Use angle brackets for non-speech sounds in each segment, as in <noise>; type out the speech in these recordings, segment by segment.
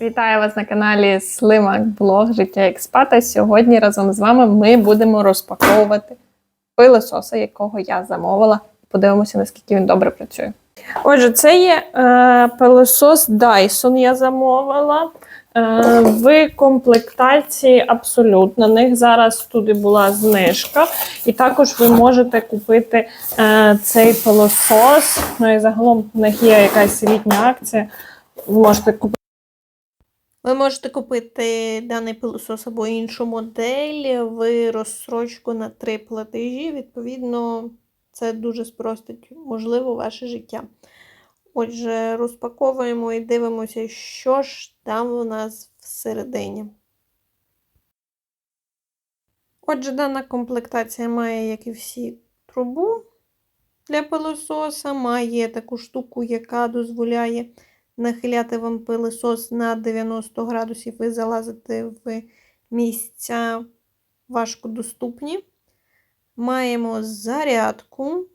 Вітаю вас на каналі Слимак Блог Життя Експата. Сьогодні разом з вами ми будемо розпаковувати пилососа, якого я замовила. Подивимося, наскільки він добре працює. Отже, це є е, пилосос Dyson. Я замовила в комплектації Абсолют. На них зараз туди була знижка. І також ви можете купити е, цей пилосос. Ну і загалом в них є якась літня акція. Ви можете купити. Ви можете купити даний пилосос або іншу модель в розсрочку на три платежі. Відповідно, це дуже спростить, можливо, ваше життя. Отже, розпаковуємо і дивимося, що ж там у нас всередині. Отже, дана комплектація має, як і всі, трубу для пилососа, має таку штуку, яка дозволяє нахиляти вам пилосос на 90 градусів і залазити в місця важкодоступні. Маємо зарядку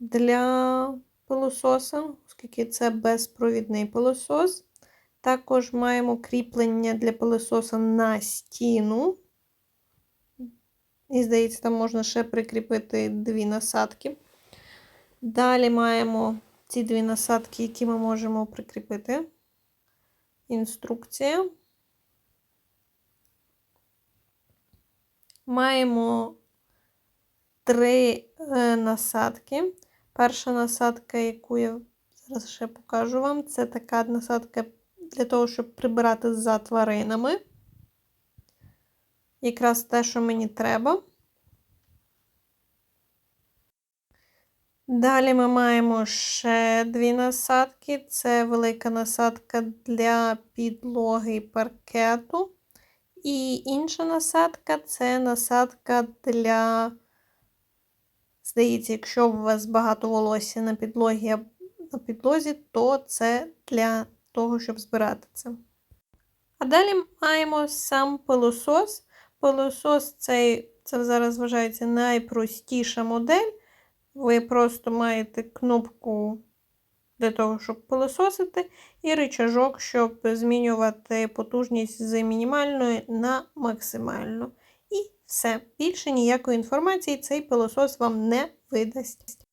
для пилососа, оскільки це безпровідний пилосос. Також маємо кріплення для пилососа на стіну. І, здається, там можна ще прикріпити дві насадки. Далі маємо ці дві насадки, які ми можемо прикріпити. Інструкція. Маємо три е, насадки. Перша насадка, яку я зараз ще покажу вам, це така насадка для того, щоб прибирати за тваринами. Якраз те, що мені треба. Далі ми маємо ще дві насадки. Це велика насадка для підлоги паркету. І інша насадка це насадка для, здається, якщо у вас багато волосся на підлогі, на підлозі, то це для того, щоб збирати це. А далі маємо сам пилосос. Пилосос цей, це зараз вважається найпростіша модель. Ви просто маєте кнопку для того, щоб пилососити, і рычажок, щоб змінювати потужність з мінімальної на максимальну. І все. Більше ніякої інформації цей пилосос вам не видасть.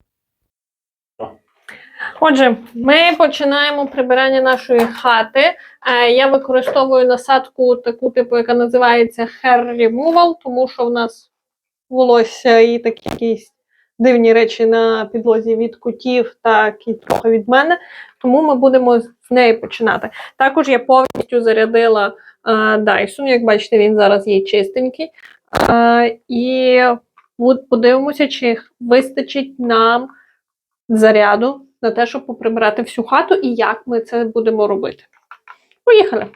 Отже, ми починаємо прибирання нашої хати. Е, Я використовую насадку, таку типу, яка називається Hair Removal, тому що в нас волосся і такі якісь дивні речі на підлозі від котів, так і трохи від мене. Тому ми будемо з неї починати. Також я повністю зарядила е, Dyson. Як бачите, він зараз є чистенький. Е, і подивимося, чи вистачить нам заряду на те, щоб поприбирати всю хату, і як ми це будемо робити. Поїхали!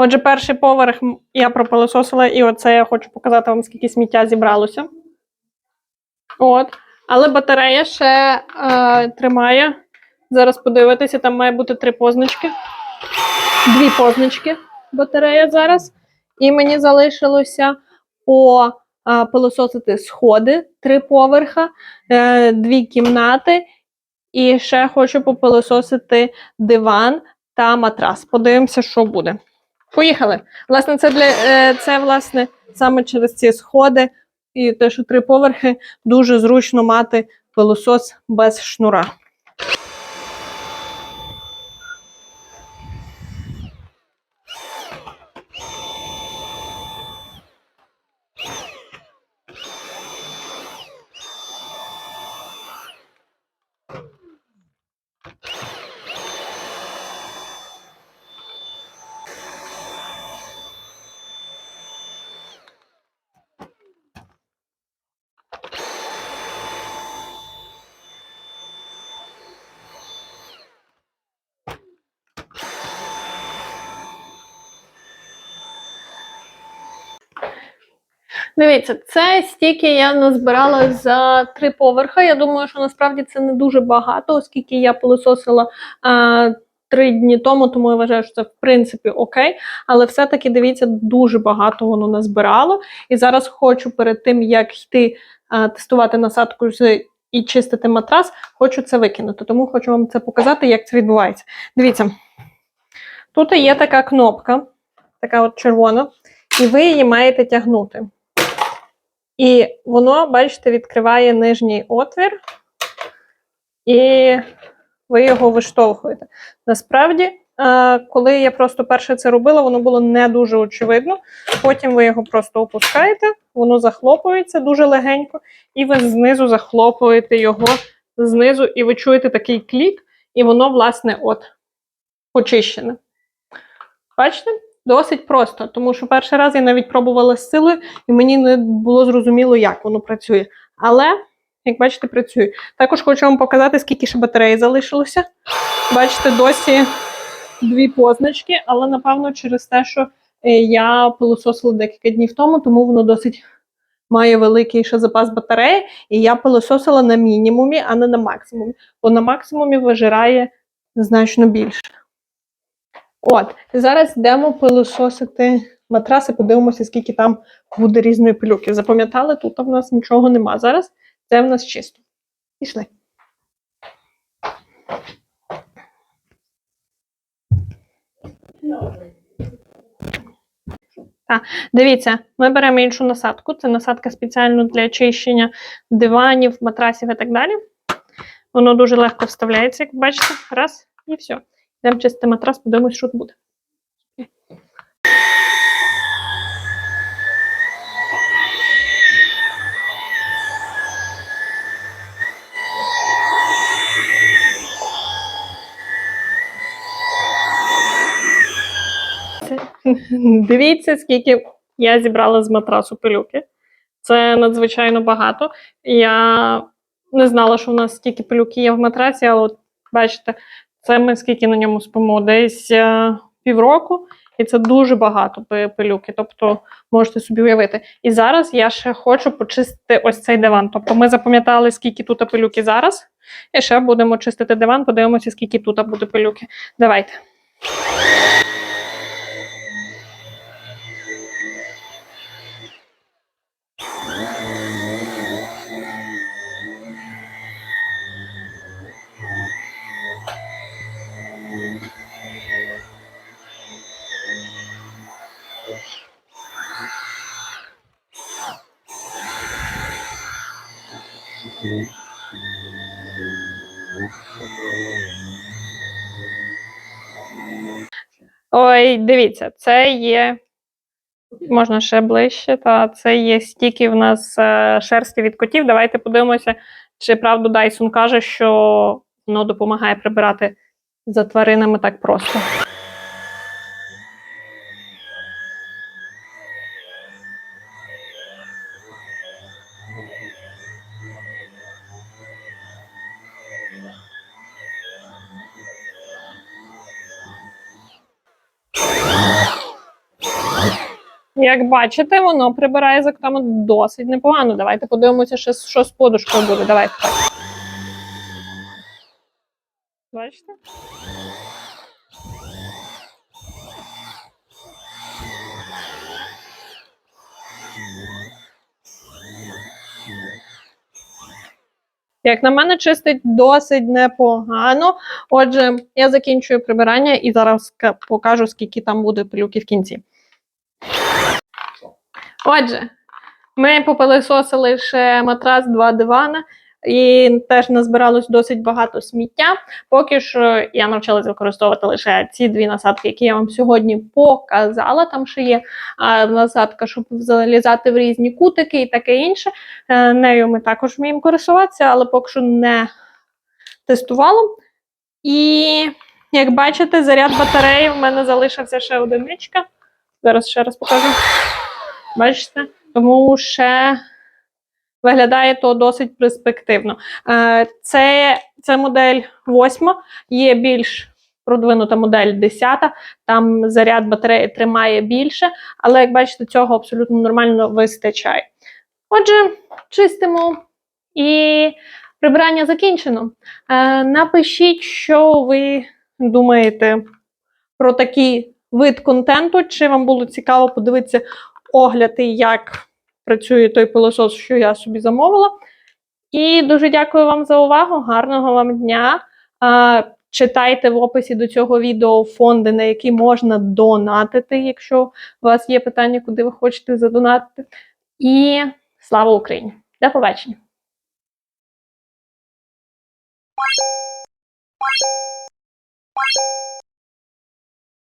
Отже, перший поверх я пропилососила, і оце я хочу показати вам, скільки сміття зібралося. От. Але батарея ще е, тримає. Зараз подивитися, там має бути три позначки. Дві позначки батарея зараз. І мені залишилося по е, пилососити сходи, три поверха, е, дві кімнати. І ще хочу попилососити диван та матрас. Подивимося, що буде. Поїхали. Власне, це для е, це, власне, саме через ці сходи і те, що три поверхи, дуже зручно мати пилосос без шнура. Дивіться, це стільки я назбирала за три поверха. Я думаю, що насправді це не дуже багато, оскільки я пилососила а, три дні тому, тому я вважаю, що це в принципі окей. Але все-таки дивіться, дуже багато воно назбирало. І зараз хочу перед тим, як йти а, тестувати насадку з- і чистити матрас, хочу це викинути. Тому хочу вам це показати, як це відбувається. Дивіться, тут є така кнопка, така от червона, і ви її маєте тягнути. І воно, бачите, відкриває нижній отвір, і ви його виштовхуєте. Насправді, е, коли я просто перше це робила, воно було не дуже очевидно. Потім ви його просто опускаєте, воно захлопується дуже легенько, і ви знизу захлопуєте його знизу, і ви чуєте такий клік, і воно, власне, от очищене. Бачите? Досить просто, тому що перший раз я навіть пробувала з силою, і мені не було зрозуміло, як воно працює. Але, як бачите, працює. Також хочу вам показати, скільки ще батареї залишилося. Бачите, досі дві позначки, але напевно через те, що е, я пилососила декілька днів тому, тому воно досить має великий ще запас батареї, і я пилососила на мінімумі, а не на максимумі. Бо на максимумі вижирає значно більше. От, зараз йдемо пилососити матраси, подивимося, скільки там буде різної пилюки. Запам'ятали, тут в нас нічого нема. Зараз це в нас чисто. Пішли. Так, дивіться, ми беремо іншу насадку. Це насадка спеціально для очищення диванів, матрасів і так далі. Воно дуже легко вставляється, як бачите. Раз, і все. Йдемо чистити матрас, подивимось, що тут буде. <laughs> Дивіться, скільки я зібрала з матрасу пилюки. Це надзвичайно багато. Я не знала, що в нас стільки пилюки є в матрасі, але от бачите, це ми скільки на ньому спимо? Десь е, півроку, і це дуже багато пилюки. Тобто можете собі уявити. І зараз я ще хочу почистити ось цей диван. Тобто ми запам'ятали, скільки тут пилюки зараз. І ще будемо чистити диван, подивимося, скільки тут буде пилюки. Давайте. Ой, дивіться, це є. Можна ще ближче, та це є стільки в нас е, шерсті від котів. Давайте подивимося, чи правду Дайсон каже, що воно допомагає прибирати за тваринами так просто. Як бачите, воно прибирає за котами досить непогано. Давайте подивимося, що, що з подушкою буде. Давайте так. Бачите? Як на мене, чистить досить непогано. Отже, я закінчую прибирання і зараз покажу, скільки там буде пилюки в кінці. Отже, ми попилисосили ще матрас, два дивани, і теж назбиралось досить багато сміття. Поки що я навчилася використовувати лише ці дві насадки, які я вам сьогодні показала. Там ще є насадка, щоб залізати в різні кутики і таке інше. Е, нею ми також вміємо користуватися, але поки що не тестувала. І як бачите, заряд батареї в мене залишився ще одиничка. Зараз ще раз покажу. Бачите? Тому ще виглядає то досить перспективно. Е, Це, це модель восьма, є більш продвинута модель 10, там заряд батареї тримає більше, але як бачите, цього абсолютно нормально вистачає. Отже, чистимо і прибирання закінчено. Е, напишіть, що ви думаєте про такий вид контенту, чи вам було цікаво подивитися огляди, як працює той пилосос, що я собі замовила. І дуже дякую вам за увагу. Гарного вам дня. Читайте в описі до цього відео фонди, на які можна донатити, якщо у вас є питання, куди ви хочете задонатити. І слава Україні! До побачення!